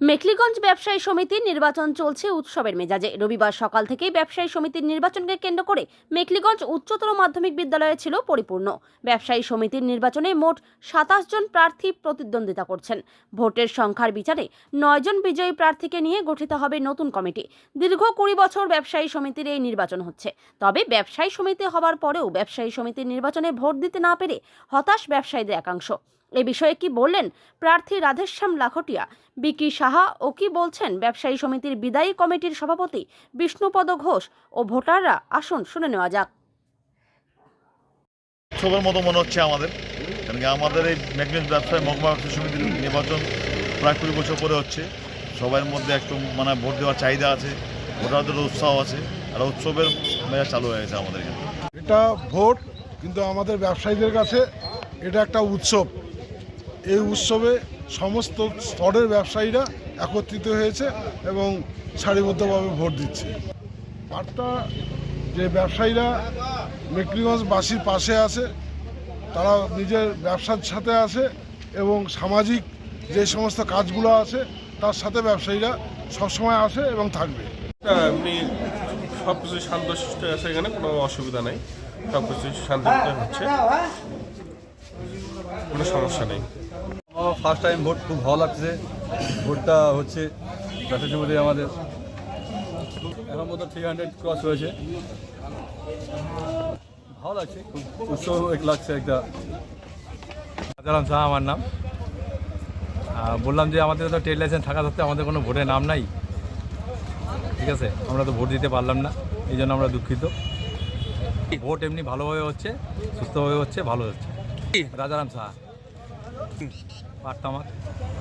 মেখলিগঞ্জ ব্যবসায়ী সমিতির নির্বাচন চলছে উৎসবের মেজাজে। রবিবার সকাল থেকেই ব্যবসায়ী সমিতির নির্বাচনকে কেন্দ্র করে মেখলিগঞ্জ উচ্চতর মাধ্যমিক বিদ্যালয়ে ছিল পরিপূর্ণ। ব্যবসায়ী সমিতির নির্বাচনে মোট সাতাশ জন প্রার্থী প্রতিদ্বন্দ্বিতা করছেন। ভোটের সংখ্যার বিচারে নয় জন বিজয়ী প্রার্থীকে নিয়ে গঠিত হবে নতুন কমিটি। দীর্ঘ কুড়ি বছর ব্যবসায়ী সমিতির এই নির্বাচন হচ্ছে। তবে ব্যবসায়ী সমিতি হবার পরেও ব্যবসায়ী সমিতির নির্বাচনে ভোট দিতে না পেরে হতাশ ব্যবসায়ীদের একাংশ। এ বিষয়ে কি বললেন প্রার্থী রাধেশ্যাম লাখটিয়া? বিকি সাহা? ও কি বলছেন? ব্যবসায়ী সমিতির বিদায়ী কমিটির সভাপতি বিষ্ণুপদ ঘোষ ও ভোটাররা আসুন শুনে নেওয়া যাক। উৎসবের মতো মনে হচ্ছে আমাদের। কারণ কি আমাদের এই ম্যাগনেট ব্যবসায় মহকুমা ব্যবসা সমিতির নির্বাচন প্রায় কুড়ি বছর পরে হচ্ছে। সবার মধ্যে একটু মানে ভোট দেওয়ার চাহিদা আছে ভোটারদের উৎসাহ আছে আর উৎসবের মেজাজ চালু হয়ে গেছে আমাদের এখানে। এটা ভোট কিন্তু আমাদের ব্যবসায়ীদের কাছে এটা একটা উৎসব। এই উৎসবে সমস্ত স্তরের ব্যবসায়ীরা একত্রিত হয়েছে এবং সারিবদ্ধভাবে ভোট দিচ্ছে। বার্তা যে ব্যবসায়ীরা মেকলিগঞ্জবাসীর পাশে আছে, তারা নিজের ব্যবসার সাথে আছে এবং সামাজিক যে সমস্ত কাজগুলো আছে, তার সাথে ব্যবসায়ীরা সবসময় আসে এবং থাকবে। এমনি সব কিছু শান্তশিষ্ট আছে এখানে, কোনো অসুবিধা নেই। সব কিছু শান্তিতে হচ্ছে। কোনো সমস্যা নেই। ফার্স্ট টাইম ভোট, খুব ভালো লাগছে। ভোটটা হচ্ছে সমিতি আমাদের। এখন মতো থ্রি হান্ড্রেড ক্রস হয়েছে। ভালো লাগছে, খুব উৎসব লাগছে একটা। রাজারাম শাহ আমার নাম। বললাম যে আমাদের তো ট্রেড লাইসেন্স থাকা সত্ত্বেও আমাদের কোনো ভোটের নাম নাই। ঠিক আছে, আমরা তো ভোট দিতে পারলাম না, এই জন্য আমরা দুঃখিত। ভোট এমনি ভালোভাবে হচ্ছে, সুস্থভাবে হচ্ছে, ভালো হচ্ছে। রাজারাম শাহ পাট তামাক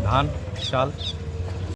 ধান চাল